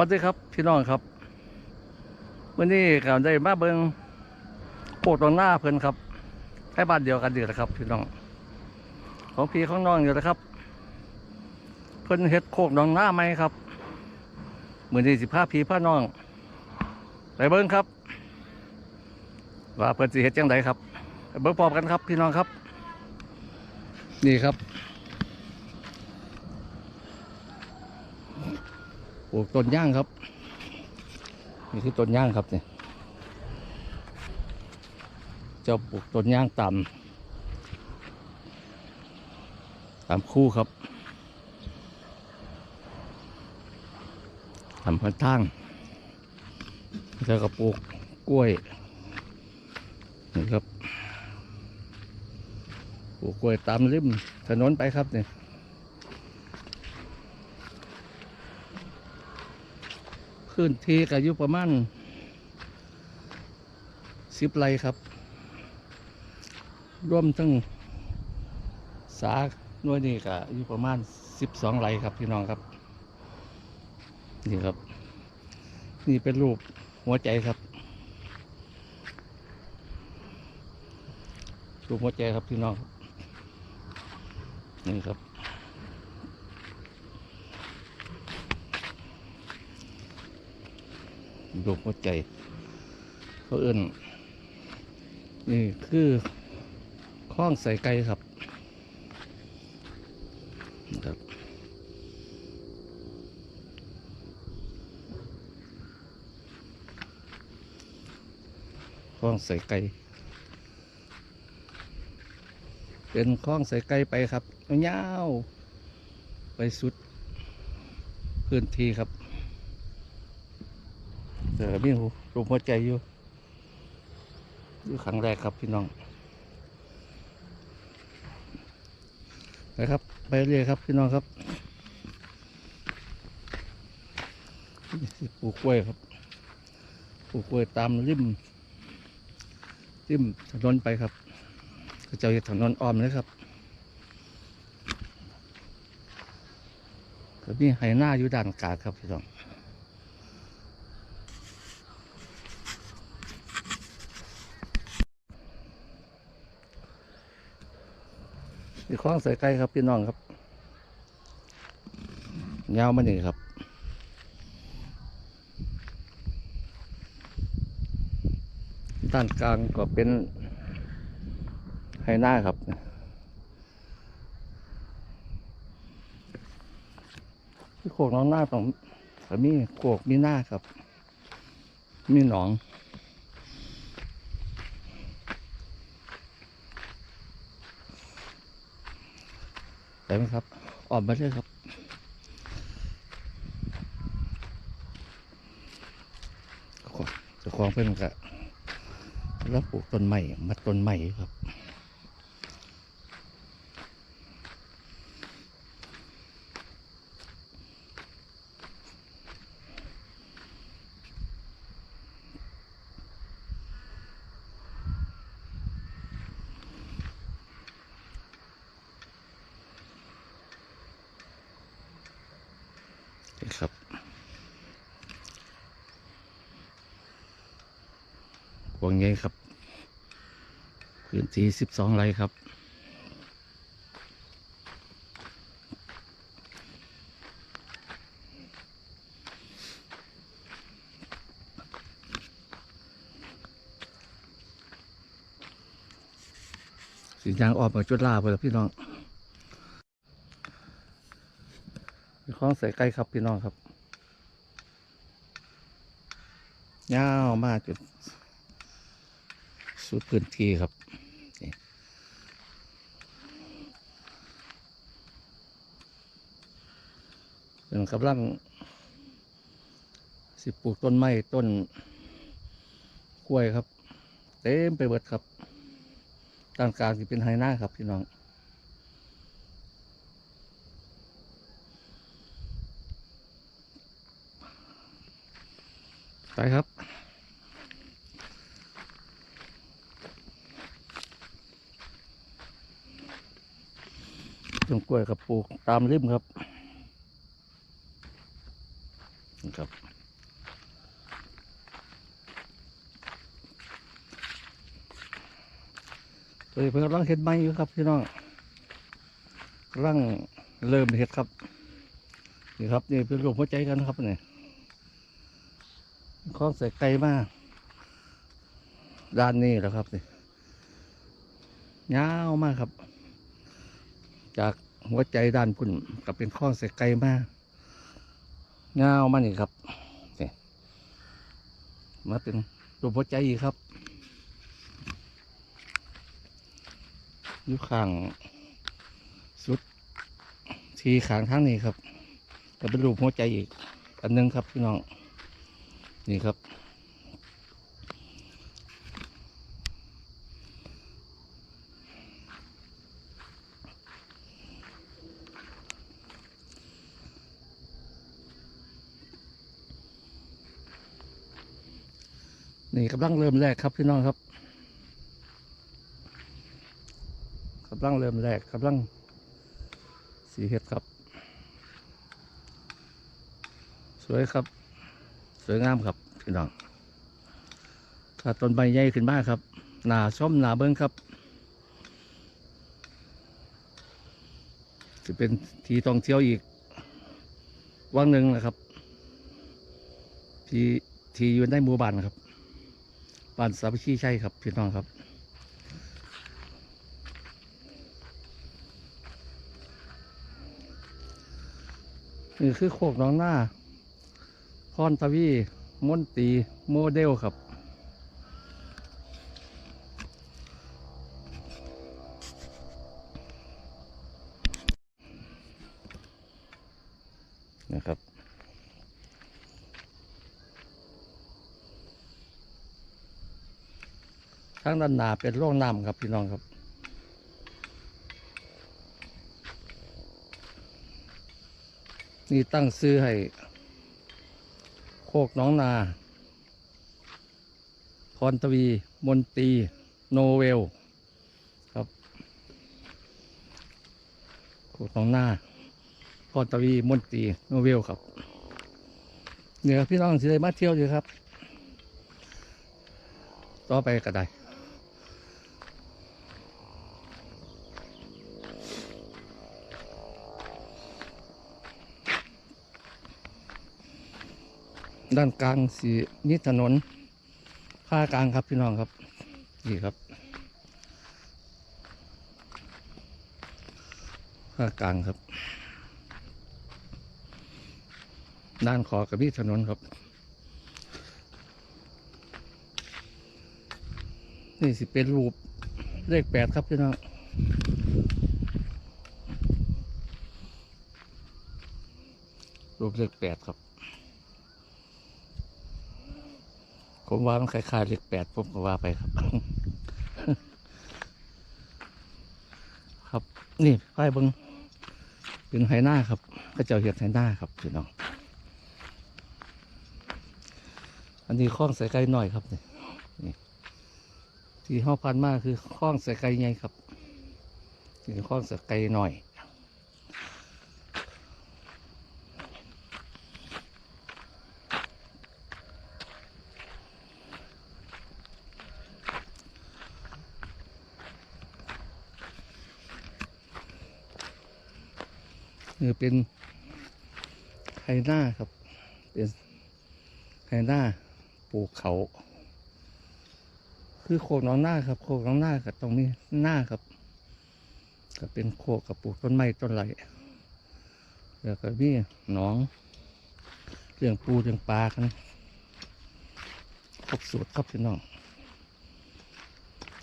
สวัสดีครับพี่น้องครับวันนี้ก็ได้มาเบิงโปกตรงหน้าเพิ่นครับให้บ้านเดียวกันดีแหละครับพี่น้อง ของพี่ของน้องอยู่นะครับ เพิ่นเฮ็ดโคกหนองหน้าไหมครับหมือนี้สิพาพี่พาน้องไปเบิ้งครับ ว่าเพิ่นสิเฮ็ดจังไดครับเบิ้งพร้อมกันครับ พี่น้องครับ นี่ครับ ปลูกต้นย่างครับนี่คือต้นย่างครับเนี่ยจ้าปลูกต้นย่างต่ำตามคู่ครับทำพันทางแล้วก็ปลูกกล้วยนี่ครับปลูกกล้วยตามริมถนนไปครับเนี่ย พื้นที่ก็อยู่ประมาณสิบไร่ครับ รวมทั้งสาหน่วยนี้ก็อยู่ประมาณสิบสองไร่ครับพี่น้องครับ นี่ครับ นี่เป็นรูปหัวใจครับรูปหัวใจครับพี่น้อง นี่ครับ รูปหัวใจ เขาเอื่นนี่คือข้องใส่ไก่ครับครับข้องใส่ไก่เป็นข้องใส่ไก่ไปครับยาวไปสุดพื้นที่ครับ เออมีรูปหัวใจอยู่อยู่ครั้งแรกครับพี่น้องไปครับ ไปเรื่อยครับพี่น้องครับปลูกกล้วยครับปลูกกล้วยตามริมริมถนนไปครับ ก็จะเห็นถนนอ้อมเลยครับก็มีไหหน้าอยู่ด้านกลางครับพี่น้อง นี่คล้องใส่ไก่ครับพี่น้องครับยาวมานี่ครับด้านกลางก็เป็นไฮน้าครับที่โขกน้องหน้าต้องมีโขกมีหน้าครับ มีหนอง ได้ไหมครับ ออกมาเลยครับ จะคลองเพื่อนกะแล้วปลูกต้นใหม่มาต้นใหม่ครับ ครับกวางใหญ่ครับ พื้นที่สิบสองไร่ครับสินยางออกมาจุดลาไปแล้วพี่น้อง มี คล้องใส่ไก่ครับพี่น้องครับยาวมากจนสุดพื้นที่ครับเป็นกำลังสิปลูกต้นไม้ต้นกล้วยครับ เต็มไปเบิดครับด้านกลางจะเป็นไฮน่าครับพี่น้อง ไปครับ ต้นกล้วยกับปลูกตามริมครับครับตัวนี้เพิ่งกำลังเห็ดไม้อยู่ครับพี่น้องกำลังเริ่มเห็ดครับ นี่ครับนี่เป็นรูปหัวใจกันครับนี่ คล้องใส่ไก่มาก ด้านนี้แหละครับนี่ยาวมากครับ จากหัวใจด้านพุ่นกับเป็นคล้องใส่ไก่มากยาวมานี่ครับนี่มาเป็นรูปหัวใจอีกครับอยู่ข้างสุด ทีขางทางนี้ครับจะเป็นรูปหัวใจอีกอันหนึงครับพี่น้อง นี่ครับ นี่กำลังเริ่มแรกครับพี่น้องครับกำลังเริ่มแรกกำลังสีเห็ดครับ สวยครับ วยงามครับพี่น้องถ้าต้นใบใหญ่ขึ้นมากครับหนาชมหนาเบิ้งครับจะเป็นทีท่องเที่ยวอีกว่างหนึ่งนะครับ ที่ที่อยู่ในหมู่บ้านครับบ้านสามัคคีใช่ครับพี่น้องครับนี่คือโคกน้องหน้า รทวีมนตีโมเดลครับ นะครับทางด้านหน้าเป็นโร่องน้ำครับพี่น้องครับนี่ตั้งซื้อให้ โคกน้องนา พรทวี มนตี โนเวล ครับ โคกน้องนา พรทวี มนตี โนเวลครับเนี่ยวพี่น้องสิได้มาเที่ยวอยู่ครับ ต่อไปก็ได้ ด้านกลางสีนี่ถนนภากลางครับพี่น้องครับนี่ครับภากลางครับ ด้านขอกับมีถนนครับนี่สิเป็นรูปเลขแปดครับพี่น้องรูปเลขแปดครับ ผมว่ามันคล้ายๆเลขแปดผมก็ว่าไปครับ ครับ นี่ป้ายเบิงเป็นไหหน้าครับก็เจ้าเห็ดไหหน้าครับพี่น้อง อันนี้ข้องใส่ไก่หน่อยครับนี่นที่ห้อพันมากคือข้องใส่ไก่ใหญ่ครับนี่ข้องใส่ไก่หน่อย นี่เป็นไฮหน้าครับ เป็นไฮหน้าปลูกเขา คือโคกน้องหน้าครับ โคกน้องหน้ากับตรงนี้หน้าครับ ก็เป็นโคกกับปลูกต้นไม้ต้นไหลแล้วก็มีหนองเรื่องปูเรื่องปลากันครบสูตรครับพี่น้อง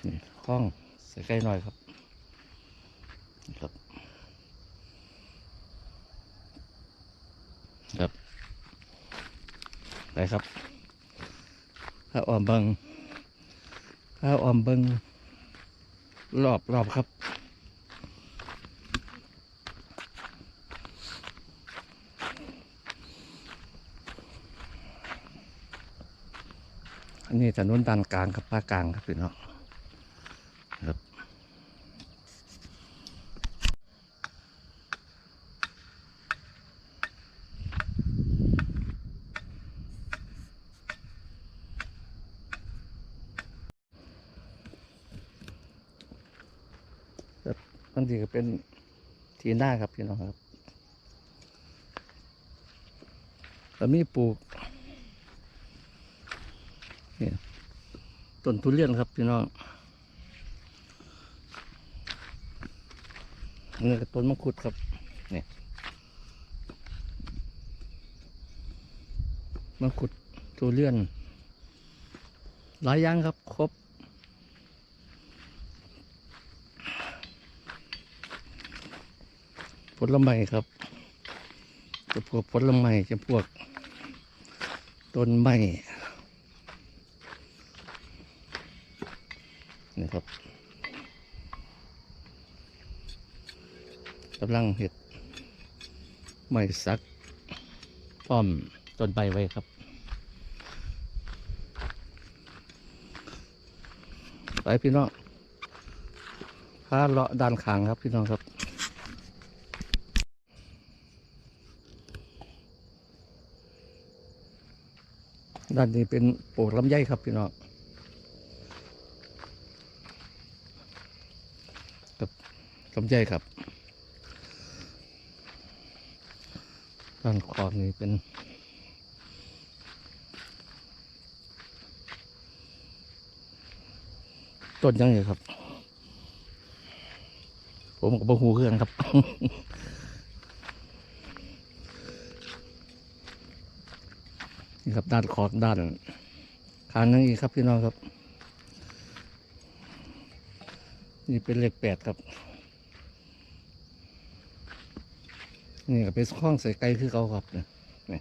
นี่คล้องใส่ใกล้หน่อยครับครับ ครับไปครับข้าออมเบิงข้าออมเบิงรอบรอบครับอันนี้ถนนด้านกลางครับภาคกลางครับพี่น้อง บางทีก็เป็นทีหน้าครับพี่น้องครับแล้วมีปลูกนี่ต้นทุเรียนครับพี่น้องนี่ก็ต้นมังคุดครับนี่มังคุดทุเรียน หลายอย่างครับ ครบ ผลไม้ครับจะพวกผลไม้จะพวกต้นไม้นี่ครับกำลังเห็ดไม้สักป้อมต้นใบไว้ครับ ไปพี่น้องพาเลาะด้านขางครับพี่น้องครับ ด้านนี้เป็นปลูกลำไยครับพี่น้องกับลำไยครับ ด้านขอบนี้เป็นต้นยังไงครับ ผมกับบหูเครื่องครับ ครับด้านขอบด้านขางนึงอีกครับพี่น้องครับ นี่เป็นเลขแปดครับ นี่ก็เป็นข้องใส่ไกลคือเขาครับเนี่ยนี่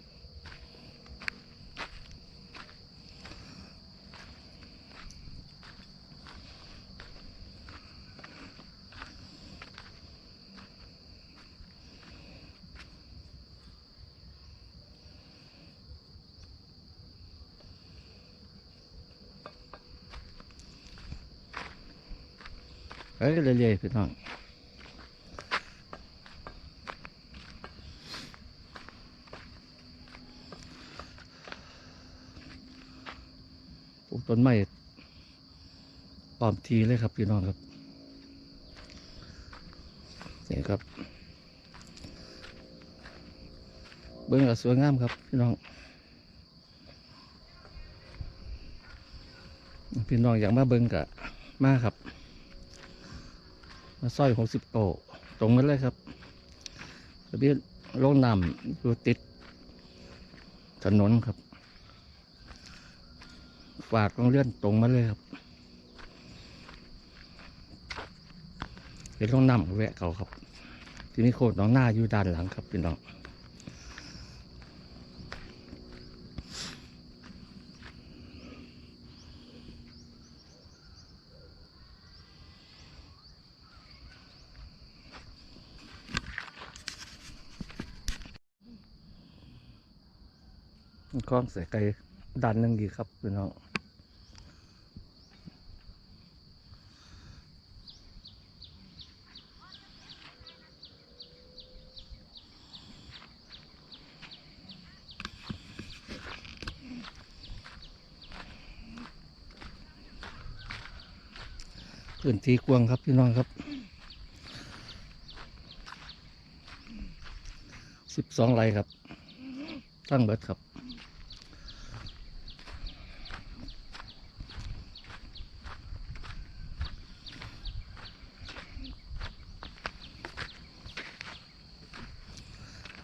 เอ้ยเรื่อยๆพี่น้องปลูกต้นไม้ปลอมทีเลยครับพี่น้องครับนี่ครับ เบิ้งก็สวยงามครับพี่น้องพี่น้องอยากมาเบิ้งกะมาครับ สร้อยหกสิบโอตรงนั้นเลยครับทะเบียนโรงนำอยู่ติด ถนนครับ ฝากต้องเลื่อนตรงมาเลยครับเป็นโรงนำแวะเขาครับ ที่นี่โคตรน้องหน้าอยู่ด้านหลังครับพี่น้อง คล้องใส่ไก่ดันนึงดีครับพี่น้องพื้นที่กว้างครับพี่น้องครับ สิบสองไร่ครับ ตั้งเบิดครับ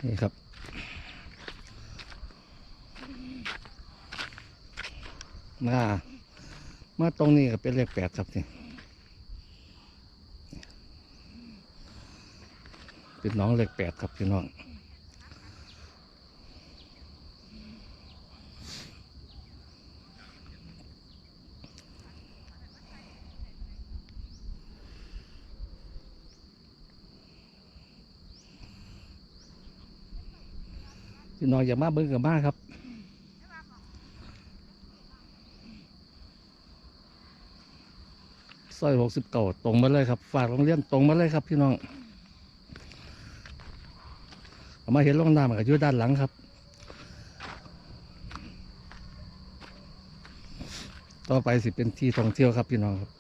นี่ครับ มา มา ตรงนี้ก็เป็นเลขแปดครับนี่เป็นน้องเลขแปดครับพี่น้องพี่น้องอย่ามาเบิ่งกับมาครับ ซอยหกสิบเก้าตรงมาเลยครับ ฝากโรงเรียนตรงมาเลยครับ พี่น้องมาเห็นโรงน้ำก็อยู่ด้านหลังครับต่อไปสิเป็นที่ท่องเที่ยวครับพี่น้องครับ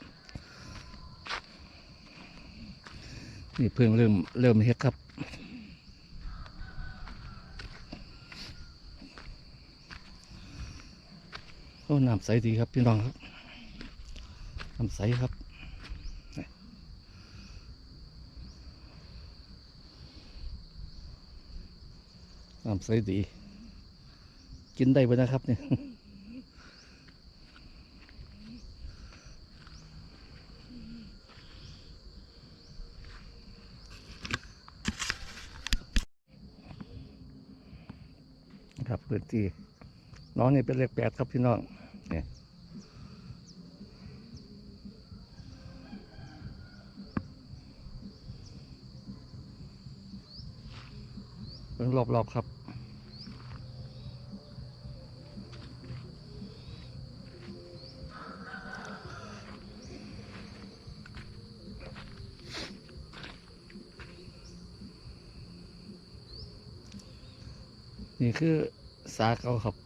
นี่เพิ่งเริ่มเริ่มเฮ็ดครับ โอ้น้ำใสดีครับพี่น้องครับน้ำใสครับ น้ำใสดี กินได้ไปนะครับเนี่ยครับพื้นที่น้องนี่เป็นเลขแปดครับพี่น้องเนี่ยรอบๆครับ นี่คือสาเกาครับ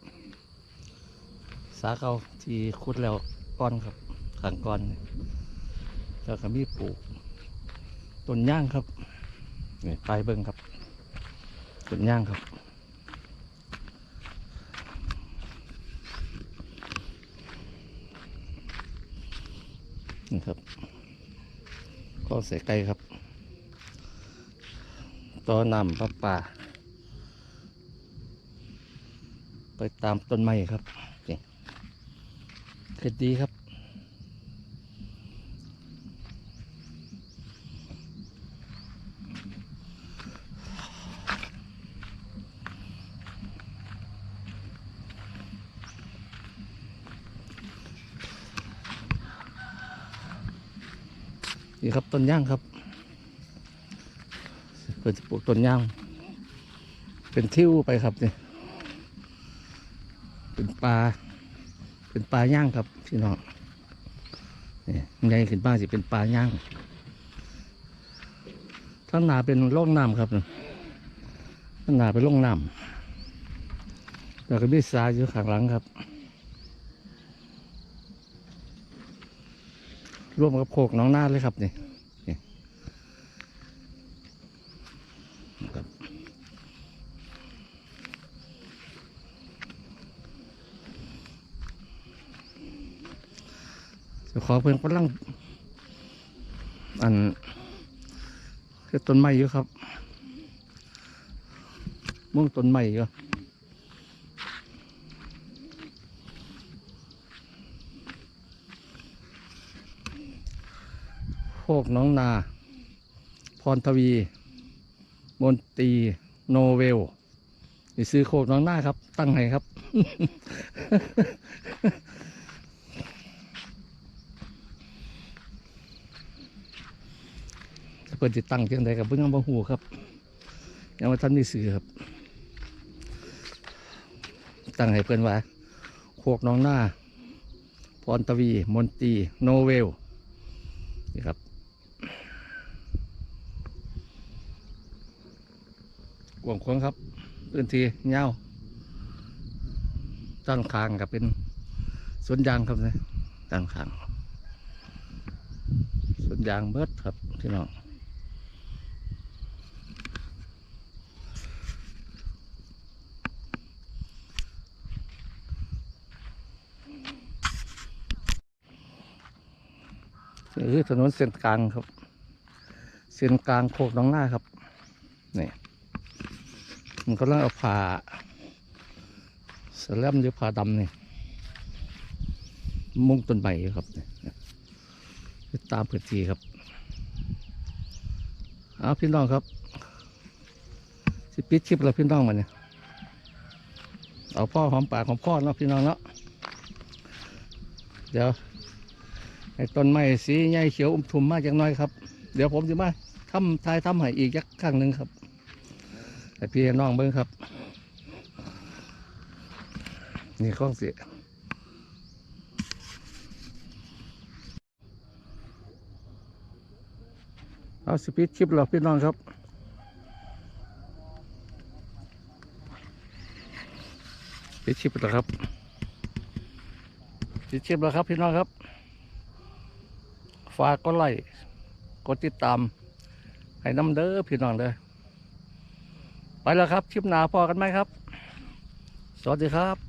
สาเกาที่ขุดแล้วก้อนครับขังก้อนแล้วก็มีปลูกต้นย่างครับนี่ไปเบิ้งครับต้นย่างครับนี่ครับ ก็ใส่ไก่ครับต่อนำปลาป่า ไปตามต้นไม้ครับนี่เกิดดีครับ นี่ครับต้นย่างครับเปิดปลูกต้นย่าง เป็นทิวไปครับเนี่ เป็นปลา เป็นปลาย่างครับพี่น้องนี่ใหญ่ขึ้นบ้างสิเป็นปลาย่างข้างนาเป็นร่องน้ำครับข้างนาเป็นร่องน้ำแล้วก็มีสาอยู่ข้างหลังครับร่วมกับโคกน้องนาเลยครับนี่นี่ครับ เจ้า ขอเพิ่นกำลัง อันคือต้นไม้อยู่ครับม่วงต้นไม้อยู่โคกน้องนา พรทวี มนตีโนเวลนี่ซื้อโคกน้องนาครับ ตั้งให้ครับ พิ่นติตั้งเพียงใดกับเพิ่งยังบ่ฮู้ครับยังว่าท่านมีสื่อครับ ตั้งให้เพิ่นว่าโคกน้องหน้าพรตวี มนตีโนเวลนี่ครับกวงขวงครับพื้นที่ยาวด้านข้างกับเป็นสวนยางครับนี่ยด้านข้างสวนยางเบิดครับพี่น้อง คือถนนเส้นกลางครับ เส้นกลางโคกน้องหน้าครับนี่มันกำลังเอาผ่าสแลมหรือผ่าดำนี่มุ่งต้นใบอยู่ครับตามพื้นที่ครับเอาพี่น้องครับสิปิดคลิปแล้วพี่น้องมาเนี่ยเอาพ่อหอมปากของพ่อเนาะพี่น้องเนาะเดี๋ยว ไอ้ต้นไม้สีใหญ่เขียวอุ้มทุ่มมากจังน้อยครับ เดี๋ยวผมจะมาทำทายทำให้อีกยักครั้งหนึ่งครับให้พี่น้องเบิ้งครับ นี่ข้องเสียเอาสปีดคลิปเราพี่น้องครับปิดคลิปแล้วครับปิดคลิปแล้วครับพี่น้องครับ ฝากกดไลค์กดติดตามให้น้ำเด้อพี่น้องเด้อไปแล้วครับคลิปหนาพอกันไหมครับ สวัสดีครับ